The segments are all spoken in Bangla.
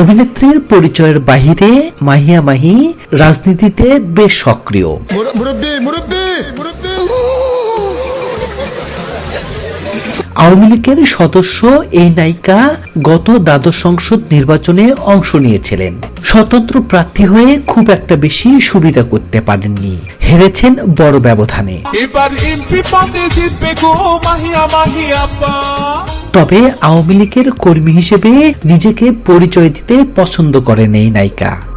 অভিনেত্রীর পরিচয়ের বাহিরে মাহিয়া মাহি রাজনীতিতে বেশ সক্রিয়। আওয়ামী লীগের সদস্য এই নায়িকা গত দ্বাদশ সংসদ নির্বাচনে অংশ নিয়েছিলেন। স্বতন্ত্র প্রার্থী হয়ে খুব একটা বেশি সুবিধা করতে পারেননি। হেরেছেন বড় ব্যবধানে। এবার এমপি পদে জিতবে গো মাহিয়া মাহিয়া তবে আওয়ামী লীগের কর্মী হিসেবে নিজেকে পরিচয় দিতে পছন্দ করেন এই নায়িকা।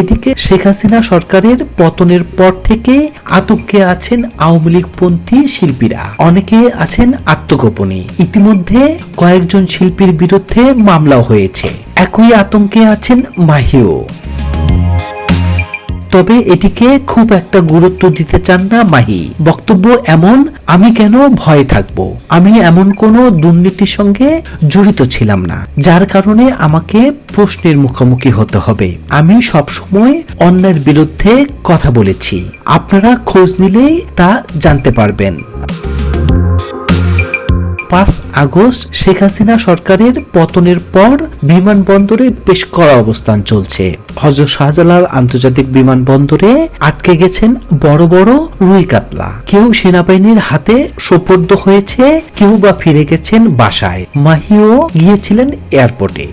এদিকে শেখ হাসিনা সরকারের পতনের পর থেকে আতঙ্কে আছেন আওয়ামী লীগপন্থী শিল্পীরা। অনেকে আছেন আত্মগোপনে। ইতিমধ্যে কয়েকজন শিল্পীর বিরুদ্ধে মামলা হয়েছে। একই আতঙ্কে আছেন মাহিও। তবে এটিকে খুব একটা গুরুত্ব দিতে চান না মাহি। বক্তব্য এমন, আমি কেন ভয় থাকব? আমি এমন কোনো দুর্নীতির সঙ্গে জড়িত ছিলাম না, যার কারণে আমাকে প্রশ্নের মুখোমুখি হতে হবে। আমি সবসময় অন্যের বিরুদ্ধে কথা বলেছি। আপনারা খোঁজ নিলেই তা জানতে পারবেন। পাঁচ আগস্ট শেখ হাসিনা সরকারের পতনের পর বিমানবন্দরে বেশ কড়া অবস্থান চলছে। হজরত শাহজালাল আন্তর্জাতিক বিমানবন্দরে আটকে গেছেন বড় বড় রুই কাতলা। কেউ সেনাবাহিনীর হাতে সোপর্দ হয়েছে, কেউ বা ফিরে গেছেন বাসায়। মাহিও গিয়েছিলেন এয়ারপোর্টে।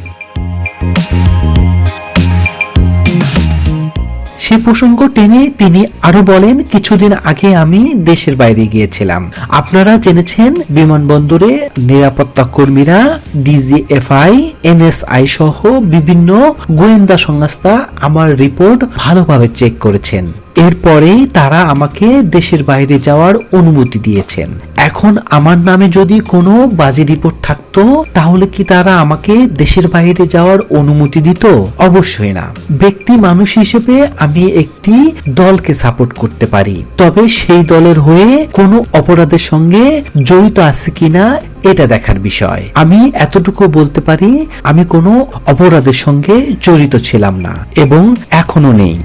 সে প্রসঙ্গ টেনে তিনি আরও বলেন, কিছুদিন আগে আমি দেশের বাইরে গিয়েছিলাম। আপনারা জেনেছেন বিমানবন্দরে নিরাপত্তা কর্মীরা, ডিজিএফআই, এনএসআই সহ বিভিন্ন গোয়েন্দা সংস্থা আমার রিপোর্ট ভালোভাবে চেক করেছেন। এরপরেই তারা আমাকে দেশের বাইরে যাওয়ার অনুমতি দিয়েছেন। এখন আমার নামে যদি কোনো বাজে রিপোর্ট থাকতো, তাহলে কি তারা আমাকে দেশের বাইরে যাওয়ার অনুমতি দিত? অবশ্যই না। ব্যক্তি মানুষ হিসেবে আমি একটি দলকে সাপোর্ট করতে পারি। তবে সেই দলের হয়ে কোনো অপরাধের সঙ্গে জড়িত আছে কিনা, এটা দেখার বিষয়। আমি এতটুকু বলতে পারি, আমি কোনো অপরাধের সঙ্গে জড়িত ছিলাম না এবং এখনও নেই।